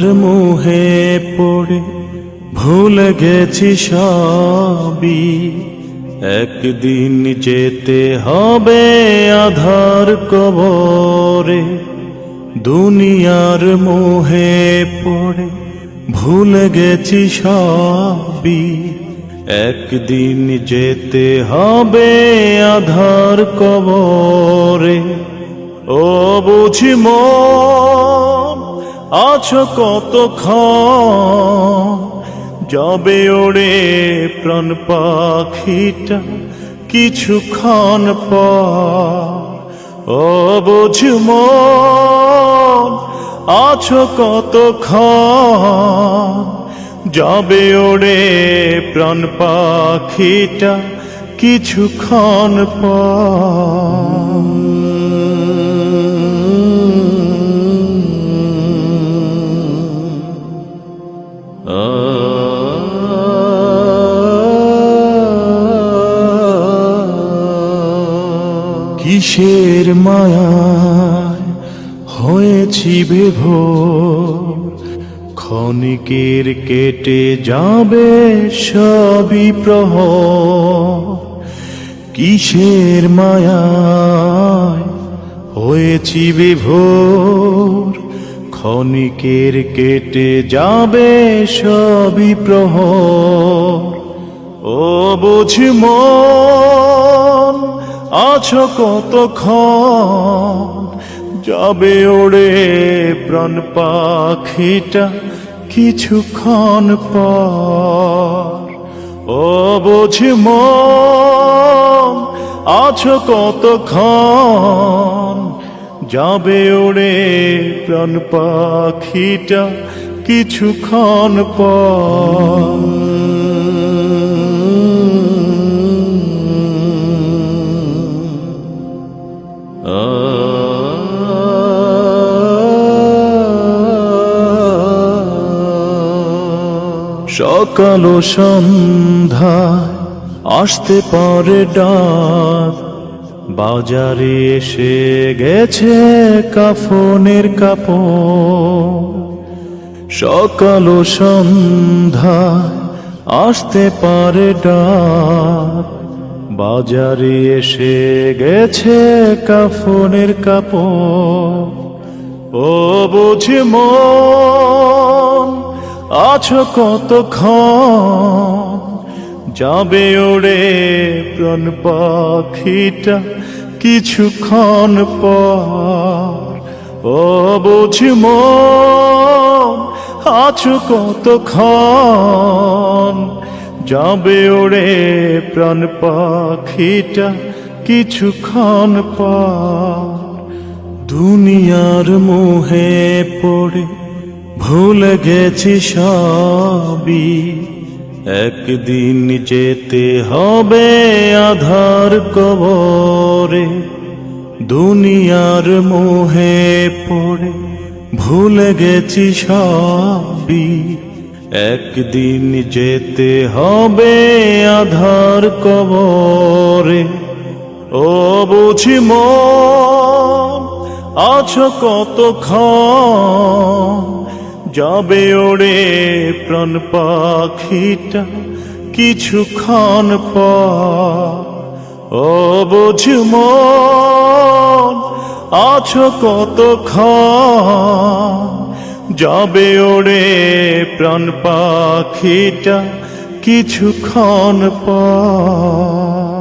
মুহে পড়ে, ভুলে গেছি সবই। একদিন যেতে হবে আধার কবরে, দুনিয়ার মোহে পড়ে, ভুলে গেছি সবই। একদিন যেতে হবে আধার কবরে, ও বুঝি মন আছো কতক্ষণ? যাবে ওড়ে প্রাণ পাখিটা কিছুক্ষণ পর। ও বুঝি মন, আছো কতক্ষণ? যাবে ওড়ে প্রাণ পাখিটা কিছুক্ষণ পর। কিসের মায়ায় হয়েছি বিভোর। ক্ষণিকের কেটে যাবে সবই প্রহ কিসের মায়ায় হয়েছি বিভোর? ক্ষণিকের কেটে যাবে সবই প্রহ ও বুঝি মন আছো কতক্ষণ? যাবে ওড়ে প্রাণ পাখিটা কিছুক্ষণ পর। ও বুঝি মন, আছো কতক্ষণ? যাবে ওড়ে প্রাণ পাখিটা কিছুক্ষণ পর। সকাল সন্ধ্যায় আসতে পারে ডাক। বাজারে এসে গেছে কাফনের কাপড়। সকাল সন্ধ্যায় আসতে পারে ডাক। বাজারে এসে গেছে কাফনের কাপড়। ও বুঝি মন আছো কতক্ষণ? যাবে ওড়ে প্রাণ পাখিটা কিছুক্ষণ পর। ও বুঝি আছো কতক্ষণ? যাবে ওড়ে প্রাণ পাখিটা কিছুক্ষণ পর। দুনিয়ার মোহে পড়ে ভুলে গেছি সবই। একদিন যেতে হবে আধার কবরে, দুনিয়ার মোহে পড়ে। ভুলে গেছি সবই। একদিন যেতে হবে আধার কবরে। ও বুঝি মন, আছো কতক্ষণ? যাবে ওড়ে প্রাণ পাখিটা কিছুক্ষণ পর। ও বুঝি মন, আছো কতক্ষণ? যাবে ওড়ে প্রাণ পাখিটা কিছুক্ষণ পর।